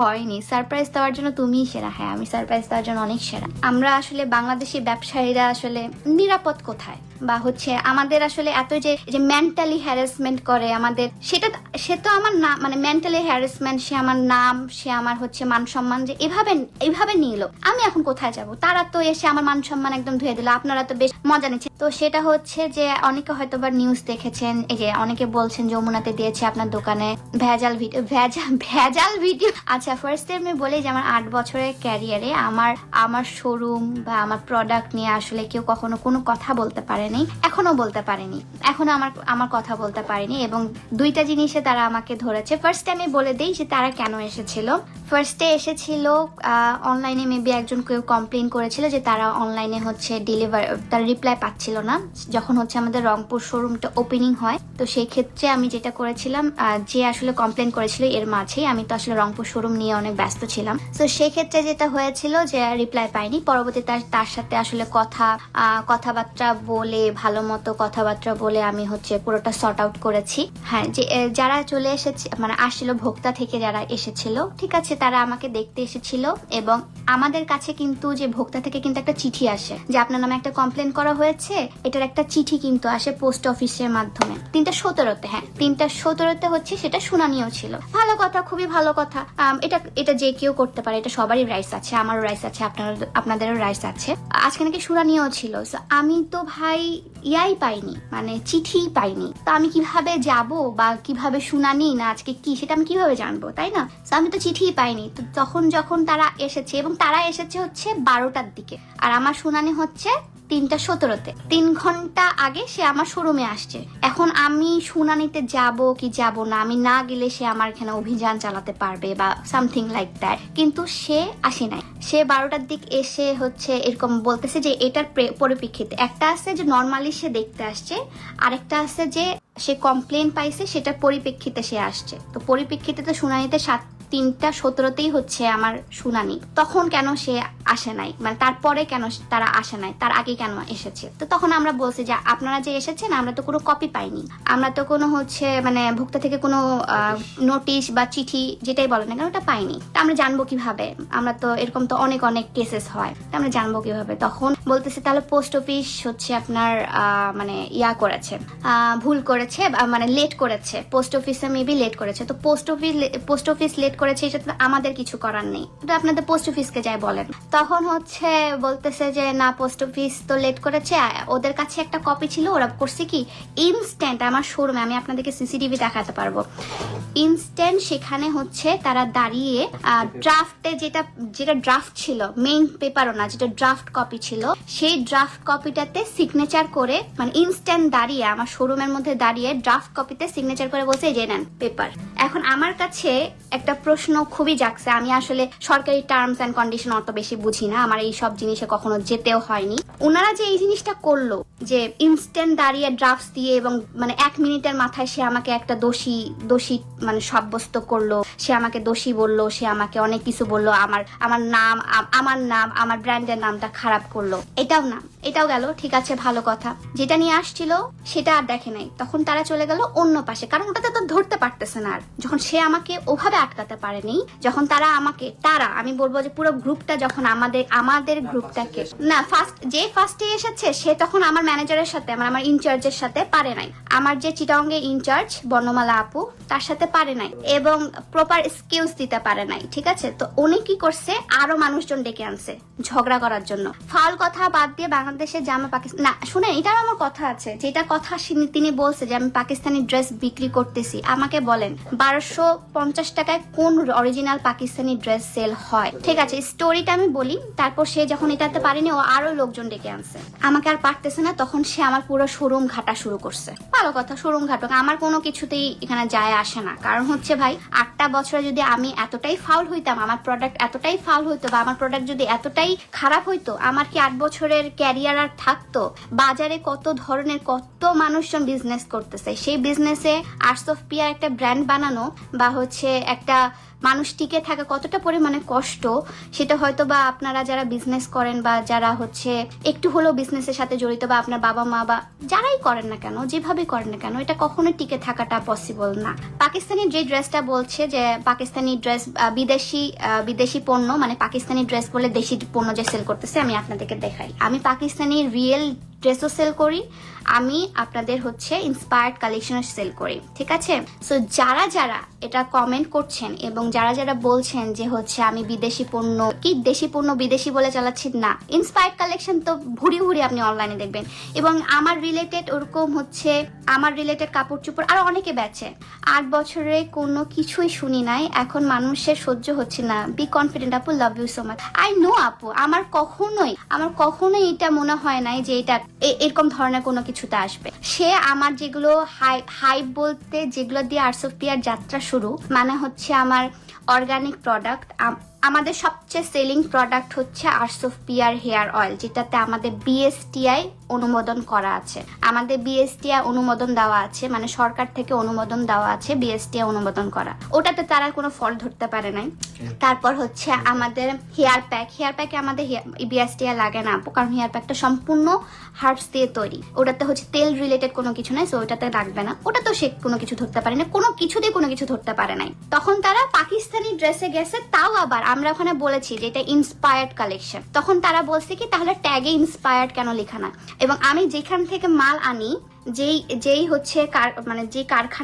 হয়নি। সারপ্রাইজ দেওয়ার জন্য তুমিই সেরা। হ্যাঁ আমি সারপ্রাইজ দেওয়ার জন্য অনেক সেরা। আমরা আসলে বাংলাদেশি ব্যবসায়ীরা আসলে নিরাপদ কোথায়? বা হচ্ছে আমাদের আসলে এত যে যে মেন্টালি হ্যারাসমেন্ট করে আমাদের, সেটা সে তো আমার না মানে মেন্টালি হ্যারাসমেন্ট সে আমার নাম, সে আমার হচ্ছে মান সম্মান যে এভাবে এভাবে নিল। আমি এখন কোথায় যাব? তারা তো এসে আমার মান সম্মান একদম ধুয়ে দিল। আপনারা তো বেশ মজা নিচ্ছেন। তো সেটা হচ্ছে যে অনেকে হয়তো বা নিউজ দেখেছেন, এই যে অনেকে বলছেন যমুনাতে দিয়েছে আপনার দোকানে ভেজাল ভিডিও ভেজাল ভেজাল ভিডিও। আচ্ছা ফার্স্টে আমি বলি যে আমার আট বছরের ক্যারিয়ারে আমার আমার শোরুম বা আমার প্রোডাক্ট নিয়ে আসলে কেউ কখনো কোনো কথা বলতে পারেনি এখনও বলতে পারেনি। এখনও আমার আমার কথা বলতে পারেনি এবং দুইটা জিনিসে তারা আমাকে ধরেছে। ফার্স্ট আমি বলে দিই যে তারা কেন এসেছিল। ফার্স্টে এসেছিল অনলাইনে মেবি একজন কেউ কমপ্লেন করেছিল যে তারা অনলাইনে হচ্ছে ডেলিভার তার রিপ্লাই পাচ্ছিল না। যখন হচ্ছে আমাদের রংপুর শোরুমটা ওপেনিং হয়, তো সেই ক্ষেত্রে আমি যেটা করেছিলাম যে আসলে কমপ্লেন করেছিল এর মাঝেই আমি তো আসলে রংপুর শোরুম নিয়ে অনেক ব্যস্ত ছিলাম। তো সেই ক্ষেত্রে যেটা হয়েছিল যে রিপ্লাই পাইনি। পরবর্তী তার সাথে আসলে কথা কথাবার্তা বলে, ভালো মতো কথাবার্তা বলে আমি হচ্ছে পুরোটা সর্ট আউট করেছি। হ্যাঁ যে যারা চলে এসেছে মানে আসছিল, ভোক্তা থেকে যারা এসেছিল, ঠিক আছে, তারা আমাকে দেখতে এসেছিল এবং আমাদের কাছে কিন্তু, যে ভোক্তা থেকে কিন্তু একটা চিঠি আসে, যে আপনার নামে একটা কমপ্লেন করা হয়েছে, এটার একটা চিঠি কিন্তু আসে পোস্ট অফিসের মাধ্যমে। তিনটা সতেরোতে হ্যাঁ তিনটা সতেরোতে হচ্ছে, সেটা শুনানিও ছিল। ভালো কথা, খুবই ভালো কথা। এটা এটা যে কেউ করতে পারে এটা সবারই রাইস আছে আমারও রাইস আছে আপনার আপনাদেরও রাইস আছে। আজকে নাকি শুনানিও ছিল So, আমি তো ভাই ইয়াই পাইনি মানে চিঠি পাইনি। তো আমি কীভাবে যাব বা কীভাবে শুনানি না আজকে কি সেটা আমি কীভাবে জানব তাই না? So, আমি তো চিঠিই পাইনি তো তখন যখন তারা এসেছে এবং তারা এসেছে হচ্ছে বারোটার দিকে আর আমার শুনানি হচ্ছে তিনটা সতেরোতে। তিন ঘণ্টা আগে সে আমার শোরুমে আসছে। এখন আমি শুনানিতে যাব কি যাব না, আমি না গেলে সে আমার এখানে অভিযান চালাতে পারবে বা সামথিং লাইক দ্যাট কিন্তু সে আসে নাই। সে বারোটার দিক এসে হচ্ছে এরকম বলতেছে যে এটার পরিপ্রেক্ষিতে। একটা আছে যে নর্মালি সে দেখতে আসছে, আরেকটা আছে যে সে কমপ্লেন পাইছে, সেটার পরিপ্রেক্ষিতে সে আসছে। তো পরিপ্রেক্ষিতে তো শুনানিতে সাত তিনটা সতেরোতেই হচ্ছে আমার শুনানি। তখন কেন সে আসে নাই। মানে তারপরে কেন তারা আসে নাই? তার আগে কেন এসেছে? তো তখন আমরা বলছি যে আপনারা যে এসেছেন আমরা তো কোনো কপি পাইনি। আমরা তো কোনো হচ্ছে মানে ভোক্তা থেকে কোনো নোটিশ বা চিঠি যেটাই বলেন না কেন ওটা পাইনি। তা আমরা জানব কীভাবে? আমরা তো এরকম তো অনেক অনেক কেসেস হয়। তা আমরা জানব কীভাবে? তখন বলতেছে তাহলে পোস্ট অফিস হচ্ছে আপনার আহ, মানে ইয়া করেছে আহ, ভুল করেছে মানে লেট করেছে। পোস্ট অফিসে মেবি লেট করেছে। তো post office post office late করেছে এটা তো আমাদের কিছু করার নেই। এটা আপনাদের পোস্ট অফিসকে যাই বলেন। তখন হচ্ছে বলতেছে যে, না পোস্ট অফিস তো লেট করেছে। ওদের কাছে একটা কপি ছিল, ওরা করছে কি? ইনস্ট্যান্ট আমার শোরুমে আমি আপনাদেরকে সিসিটিভি দেখাতে পারব। ইনস্ট্যান্ট সেখানে হচ্ছে তারা দাঁড়িয়ে ড্রাফটে যেটা যেটা ড্রাফট ছিল মেইন পেপারও না, যেটা ড্রাফট কপি ছিল, সেই ড্রাফট কপিটাতে সিগনেচার করে মানে ইনস্ট্যান্ট দাঁড়িয়ে, আমার শোরুমের মধ্যে দাঁড়িয়ে ড্রাফট কপিতে সিগনেচার করে এই যে নেন পেপার এখন আমার কাছে একটা প্রশ্ন খুবই জাগছে। আমি আসলে সরকারি টার্মস অ্যান্ড কন্ডিশন অত বেশি বুঝি না। আমার এই সব জিনিসে কখনো যেতেও হয়নি। ওনারা যে এই জিনিসটা করল, যে ইনস্ট্যান্ট দাঁড়িয়ে ড্রাফটস দিয়ে এবং মানে এক মিনিটের মাথায় সে আমাকে একটা দোষী দোষী মানে সাব্যস্ত করল, সে আমাকে দোষী বলল, সে আমাকে অনেক কিছু বলল, আমার আমার নাম আমার নাম, আমার ব্র্যান্ডের নামটা খারাপ করল। এটাও না এটাও গেল, ঠিক আছে, ভালো কথা। যেটা নিয়ে আসছিল, সেটা আর দেখে নাই। তখন তারা চলে গেল অন্য পাশে। কারণ ওটাতে তো ধরতে পারতেছে না আর। যখন সে আমাকে ওভাবে আটকাতে পারেনি। যখন তারা আমাকে তারা আমি বলব যে পুরো গ্রুপটা যখন আমাদের আমাদের গ্রুপটাকে না ফার্স্ট যে ফার্স্টে এসেছে সে তখন আমার ম্যানেজারের সাথে আমার আমার ইনচার্জের সাথে পারে নাই। আমার যে চিটাঙ্গে ইনচার্জ বর্ণমালা আপু তার সাথে পারে নাই এবং প্রপার স্কিলস দিতে পারে নাই, ঠিক আছে? তো উনি কি করছে? আরও মানুষজন ডেকে আনছে ঝগড়া করার জন্য। ফাউল কথা বাদ দিয়ে বাংলাদেশে জামা পাকিস্তান না, শুনেন এটার আমার কথা আছে। যেটা কথা তিনি বলছে যে, আমি পাকিস্তানি ড্রেস বিক্রি করতেছি। আমাকে বলেন, বারোশো পঞ্চাশ টাকায় কোন অরিজিনাল পাকিস্তানি ড্রেস সেল হয়? ঠিক আছে স্টোরিটা আমি বলি। তারপর সে যখন এটাতে পারেনি, ও আরও লোকজন ডেকে আনছে। আমাকে আর পারতেছে না, তখন সে আমার পুরো শোরুম ঘাটা শুরু করছে। ভালো কথা শোরুম ঘাটক। আমার কোনো কিছুতেই এখানে যায় আসে না। কারণ হচ্ছে ভাই, আটটা বছরে যদি আমি এতটাই ফাউল হইতাম, আমার প্রোডাক্ট এতটাই ফাউল হইতো বা আমার প্রোডাক্ট যদি এতটাই খারাপ হইতো, আমার কি আট বছরের ক্যারিয়ার আর থাকতো? বাজারে কত ধরনের কত মানুষজন বিজনেস করতেছে? সেই বিজনেসে আর্টস অফ পিয়ার একটা ব্র্যান্ড বানানো বা হচ্ছে একটা মানুষ টিকে থাকা কতটা পরিমাণে কষ্ট, সেটা হয়তো বা আপনারা যারা বিজনেস করেন বা যারা হচ্ছে একটু হলেও বিজনেসের সাথে জড়িত বা আপনার বাবা মা বা যারাই করেন না কেন, যেভাবে করেন না কেন, এটা কখনোই টিকে থাকাটা পসিবল না। পাকিস্তানি যে ড্রেসটা বলছে যে পাকিস্তানি ড্রেস বিদেশি বিদেশি পণ্য মানে পাকিস্তানি ড্রেস বলে দেশি পণ্য যে সেল করতেছে, আমি আপনাদেরকে দেখাই। আমি পাকিস্তানি রিয়েল ড্রেসও সেল করি, আমি আপনাদের হচ্ছে ইন্সপায়ার্ড কালেকশনও সেল করি, ঠিক আছে? সো যারা যারা এটা কমেন্ট করছেন এবং যারা যারা বলছেন যে হচ্ছে আমি বিদেশি পণ্য, কি দেশি পণ্য বিদেশি বলে চালাচ্ছি, না ইন্সপায়ার্ড কালেকশন তো ভুরি ভুরি আপনি অনলাইনে দেখবেন। এবং আমার রিলেটেড ওরকম হচ্ছে, আমার রিলেটেড কাপড় চোপড় আরও অনেকে বেচে। আট বছরে কোনো কিছুই শুনি নাই, এখন মানুষের সহ্য হচ্ছে না। বি কনফিডেন্ট আপু love you so much I know আপু, আমার কখনোই আমার কখনোই এটা মনে হয় নাই যে এটা এরকম ধরনের কোনো কিছুতে আসবে। সে আমার যেগুলো হাই হাই বলতে যেগুলো দিয়ে আর্টস অফ পিয়ার যাত্রা শুরু মানে হচ্ছে আমার অর্গানিক প্রোডাক্ট আমাদের সবচেয়ে সেলিং প্রোডাক্ট হচ্ছে arts of pear hair oil যেটাতে আমাদের বিএসটিআই অনুমোদন করা আছে। আমাদের বিএসটিআই অনুমোদন দেওয়া আছে মানে সরকার থেকে অনুমোদন দেওয়া আছে বিএসটিআই অনুমোদন করা। ওটাতে তারা কোনো ফল ধরতে পারে নাই। তারপর হচ্ছে আমাদের হেয়ার প্যাক হেয়ার প্যাকে আমাদের বিএসটিআই লাগে না কারণ হেয়ার প্যাকটা সম্পূর্ণ হার্বস দিয়ে তৈরি। ওটাতে হচ্ছে তেল রিলেটেড কোনো কিছু নাই সো ওটাতে লাগবে না। ওটা তো সে কোনো কিছু ধরতে পারে না কোনো কিছুতে কোনো কিছু ধরতে পারে নাই। তখন তারা পাকিস্তানি ড্রেসে গেছে তাও আবার আমরা ওখানে বলেছি যে এটা ইন্সপায়ার্ড কালেকশন তখন তারা বলছে কি, তাহলে ট্যাগে ইন্সপায়ার্ড কেন লেখা না? এবং আমি যেখান থেকে মাল আনি, যেই যেই হচ্ছে কার মানে যে কারখানা